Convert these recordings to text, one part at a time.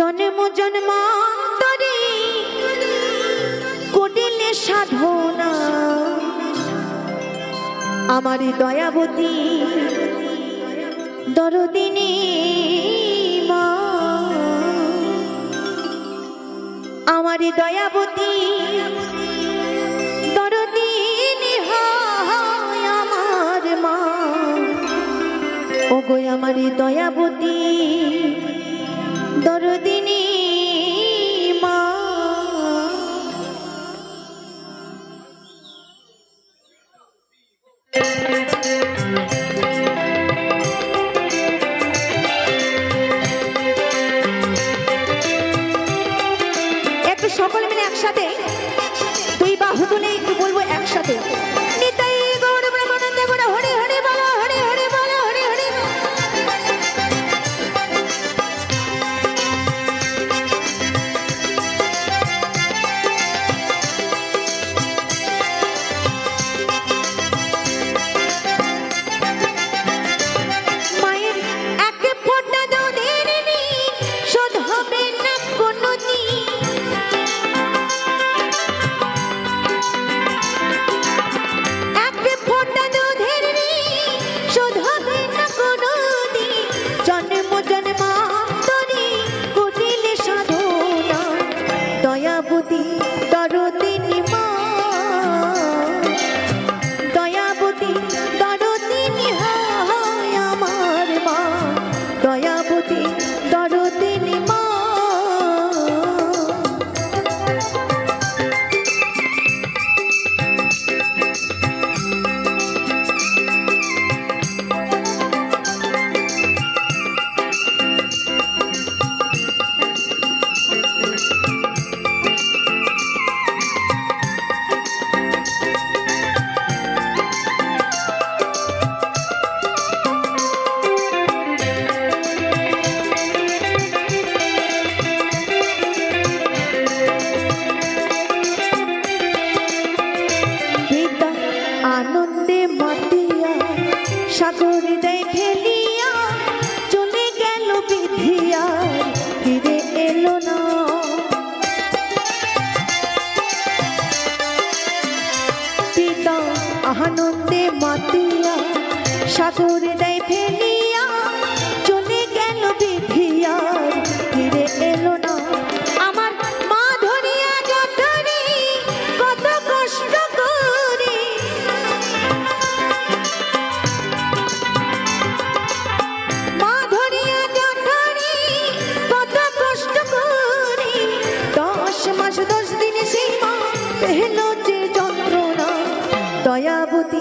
জন্ম জন্ম করিলে সাধনা। আমার দয়াবতী দরদিনী মা আমার দয়াবতী দরদিনী হয় আমার মা। ওগো আমার দয়াবতী দরদিন একসাথে দুই বাহু তুলে একটু বলব একসাথে। আদর দেখে নিয়া চলে গেল বিধিয়া ফিরে এলো না। পিতা আনন্দে মাতিয়া সাগর মায়াবতী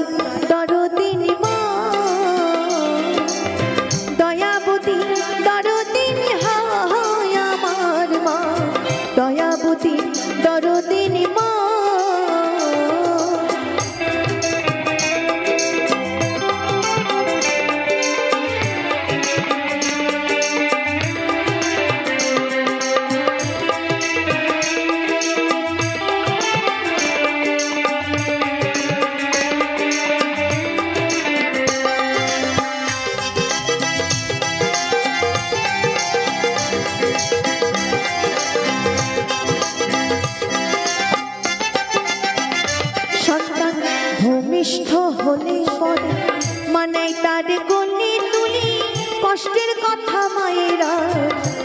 হলে পরে মানাই তার কোণে তুলি। কষ্টের কথা মায়েরা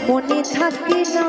মনে থাকে না।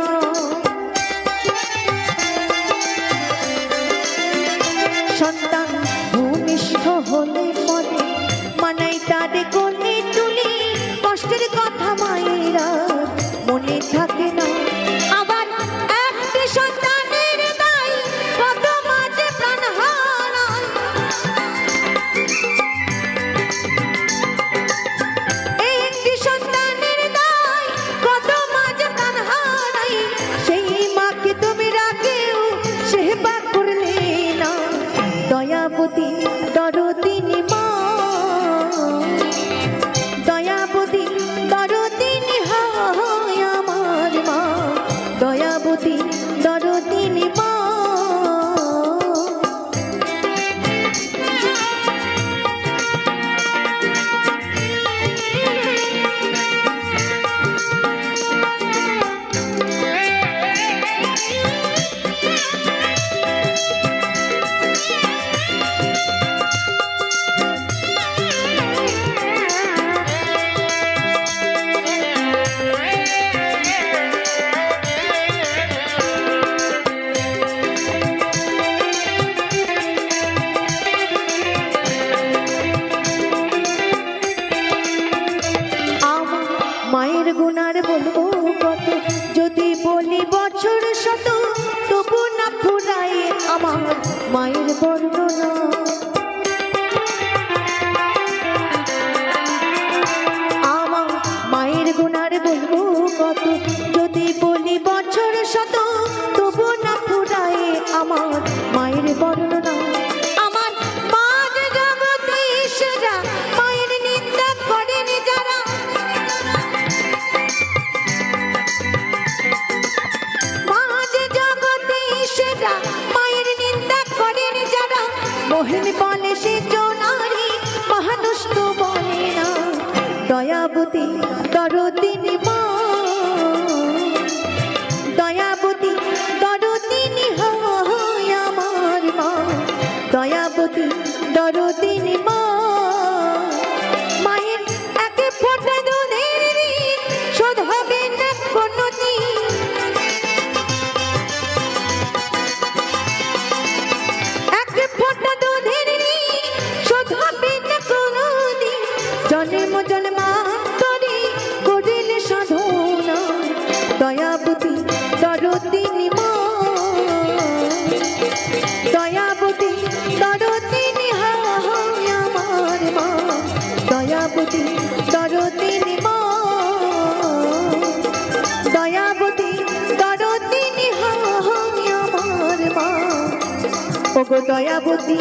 আর বলব কত। যদি বলি বছর শত, তবু না ফুরায় আমার মায়ের বর্ণনা। আমার মায়ের গুণার বলব কত। দয়াবতী দরদিনী মা। দয়াবতী জন্ম জন্মান্তরে করিলে সাধনা। দয়াবতী দরদিনী মা দয়াবতী দরদিনী হয় আমার মা। দয়াবতী দরদিনী মা দয়াবতী দরদিনী হয় আমার মা। ওগো দয়াবতী